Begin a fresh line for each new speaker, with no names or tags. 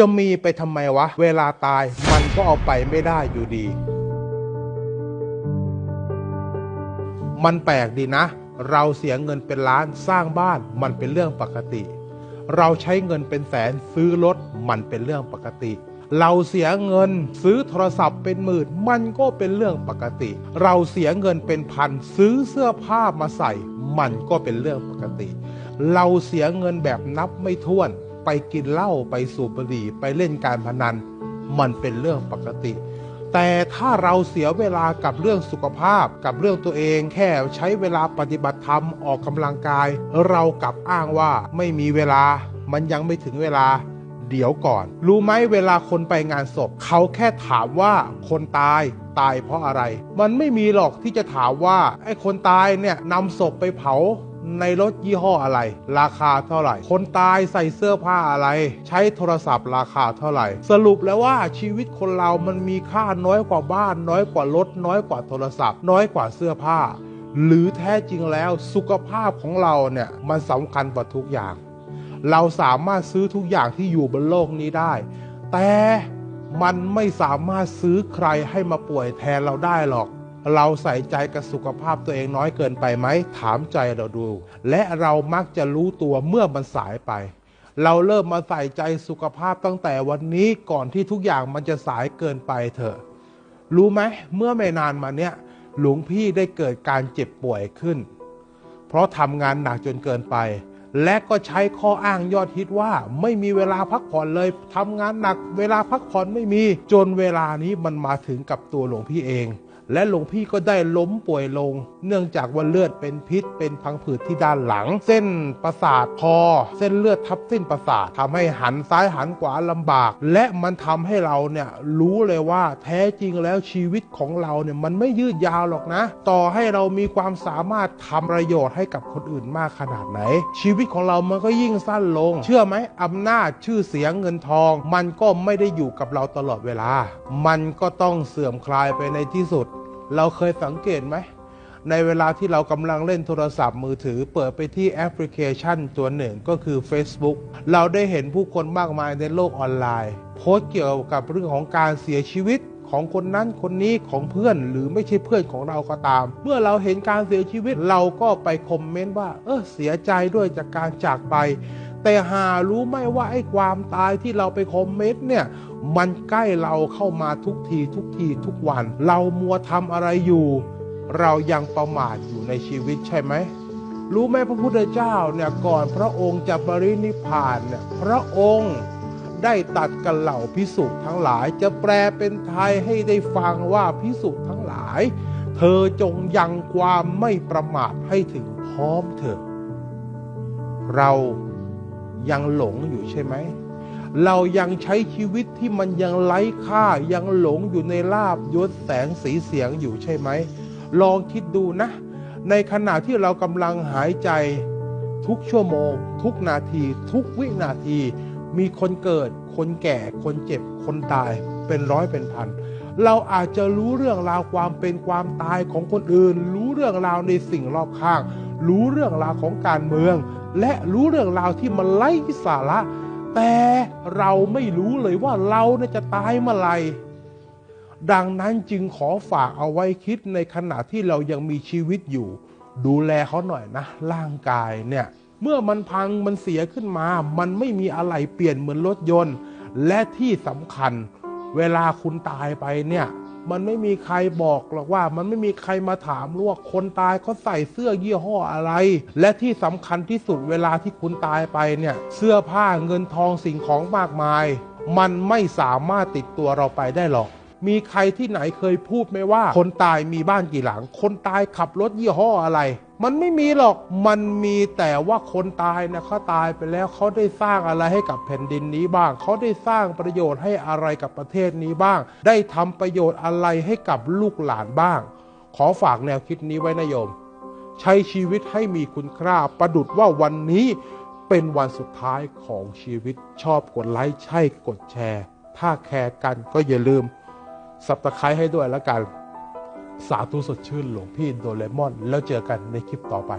จะมีไปทำไมวะ เวลาตายมันก็เอาไปไม่ได้อยู่ดี มันแปลกดีนะ เราเสียเงินเป็นล้านสร้างบ้านมันเป็นเรื่องปกติ เราใช้เงินเป็นแสนซื้อรถมันเป็นเรื่องปกติเราเสียเงินซื้อโทรศัพท์เป็นหมื่นมันก็เป็นเรื่องปกติ เราเสียเงินเป็นพันซื้อเสื้อผ้ามาใส่ มันก็เป็นเรื่องปกติ เราเสียเงินแบบนับไม่ถ้วน ไปกินเหล้าไปสูบบุหรี่ไปเล่นการพนัน มันเป็นเรื่องปกติ แต่ถ้าเราเสียเวลากับเรื่องสุขภาพกับเรื่องตัวเองแค่ใช้เวลาปฏิบัติธรรมออกกำลังกาย เรากลับอ้างว่าไม่มีเวลา มันยังไม่ถึงเวลาเดี๋ยวก่อน รู้ไหมเวลาคนไปงานศพ เขาแค่ถามว่าคนตายตายเพราะอะไร มันไม่มีหรอกที่จะถามว่าไอ้คนตายเนี่ยนำศพไปเผา ในรถยี่ห้ออะไร ราคาเท่าไหร่ คนตายใส่เสื้อผ้าอะไร ใช้โทรศัพท์ราคาเท่าไหร่ สรุปแล้วว่าชีวิตคนเรามันมีค่าน้อยกว่าบ้าน น้อยกว่ารถน้อยกว่าโทรศัพท์ น้อยกว่าเสื้อผ้า หรือแท้จริงแล้วสุขภาพของเราเนี่ยมันสำคัญกว่าทุกอย่าง เราสามารถซื้อทุกอย่างที่อยู่บนโลกนี้ได้ แต่มันไม่สามารถซื้อใครให้มาป่วยแทนเราได้หรอก เราใส่ใจกับสุขภาพตัวเองน้อยเกินไปไหม ถามใจเราดู และเรามักจะรู้ตัวเมื่อมันสายไป เราเริ่มมาใส่ใจสุขภาพตั้งแต่วันนี้ก่อนที่ทุกอย่างมันจะสายเกินไปเถอะ รู้ไหมเมื่อไม่นานมาเนี้ยหลวงพี่ได้เกิดการเจ็บป่วยขึ้น เพราะทำงานหนักจนเกินไป และก็ใช้ข้ออ้างยอดฮิตว่า ไม่มีเวลาพักผ่อนเลยทำงานหนัก เวลาพักผ่อนไม่มี จนเวลานี้มันมาถึงกับตัวหลวงพี่เอง และหลวงพี่ก็ได้ล้มป่วยลง เนื่องจากว่าเลือดเป็นพิษ เป็นพังผืดที่ด้านหลัง เส้นประสาทคอ เส้นเลือดทับเส้นประสาททำให้หันซ้ายหันขวาลำบาก และมันทำให้เราเนี่ยรู้เลยว่าแท้จริงแล้วชีวิตของเราเนี่ยมันไม่ยืดยาวหรอกนะ ต่อให้เรามีความสามารถทำประโยชน์ให้กับคนอื่นมากขนาดไหน ชีวิตของเรามันก็ยิ่งสั้นลง เชื่อไหมอำนาจชื่อเสียงเงินทอง มันก็ไม่ได้อยู่กับเราตลอดเวลา มันก็ต้องเสื่อมคลายไปในที่สุด เราเคยสังเกตไหม ในเวลาที่เรากำลังเล่นโทรศัพท์มือถือ เปิดไปที่แอปพลิเคชันตัวหนึ่งก็คือ Facebook เราได้เห็นผู้คนมากมายในโลกออนไลน์ โพสต์เกี่ยวกับเรื่องของการเสียชีวิตของคนนั้นคนนี้ของเพื่อนหรือไม่ใช่เพื่อนของเราก็ตาม เมื่อเราเห็นการเสียชีวิตเราก็ไปคอมเมนต์ว่า เออเสียใจด้วยจากการจากไป แต่หารู้ไหมว่าไอ้ความตายที่เราไปคอมเมนต์เนี่ย มันใกล้เราเข้ามาทุกทีทุกทีทุกวัน เรามัวทำอะไรอยู่ เรายังประมาทอยู่ในชีวิตใช่ไหมรู้ไหมพระพุทธเจ้าเนี่ยก่อนพระองค์จะปรินิพานเนี่ยพระองค์ได้ตัดกับเหล่าพิสุทั้งหลาย จะแปลเป็นไทยให้ได้ฟังว่าพิสุทั้งหลาย เธอจงยังความไม่ประมาทให้ถึงพร้อมเถิดเรา ยังหลงอยู่ใช่ไหม เรายังใช้ชีวิตที่มันยังไร้ค่ายังหลงอยู่ในลาบยศแสงสีเสียงอยู่ใช่ไหม ลองคิดดูนะ ในขณะที่เรากำลังหายใจทุกชั่วโมง ทุกนาที ทุกวินาที มีคนเกิด คนแก่ คนเจ็บ คนตายเป็นร้อยเป็นพัน เราอาจจะรู้เรื่องราวความเป็นความตายของคนอื่น รู้เรื่องราวในสิ่งรอบข้าง รู้เรื่องราวของการเมือง และรู้เรื่องราวที่มันไร้สาระ แต่เราไม่รู้เลยว่าเราจะตายเมื่อไหร่ดังนั้นจึงขอฝากเอาไว้คิดในขณะที่เรายังมีชีวิตอยู่ ดูแลเขาหน่อยนะ ร่างกายเนี่ย เมื่อมันพังมันเสียขึ้นมา มันไม่มีอะไรเปลี่ยนเหมือนรถยนต์ และที่สำคัญ เวลาคุณตายไปเนี่ย มันไม่มีใครบอกหรอกว่า มันไม่มีใครมาถามหรอกว่าคนตายเขาใส่เสื้อยี่ห้ออะไร และที่สำคัญที่สุดเวลาที่คุณตายไปเนี่ยเสื้อผ้าเงินทองสิ่งของมากมาย มันไม่สามารถติดตัวเราไปได้หรอกมีใครที่ไหนเคยพูดไหมว่า คนตายมีบ้านกี่หลัง คนตายขับรถยี่ห้ออะไร มันไม่มีหรอก มันมีแต่ว่าคนตายนะเขาตายไปแล้วเขาได้สร้างอะไรให้กับแผ่นดินนี้บ้าง เขาได้สร้างประโยชน์ให้อะไรกับประเทศนี้บ้าง ได้ทำประโยชน์อะไรให้กับลูกหลานบ้าง ขอฝากแนวคิดนี้ไว้นะโยม ใช้ชีวิตให้มีคุณค่าประดุดว่าวันนี้เป็นวันสุดท้ายของชีวิตชอบกดไลค์ใช่กดแชร์ ถ้าแคร์กันก็อย่าลืมสับตะไคร้ให้ด้วยแล้วกัน สาธุสดชื่นหลวงพี่โดเรมอน แล้วเจอกันในคลิปต่อไป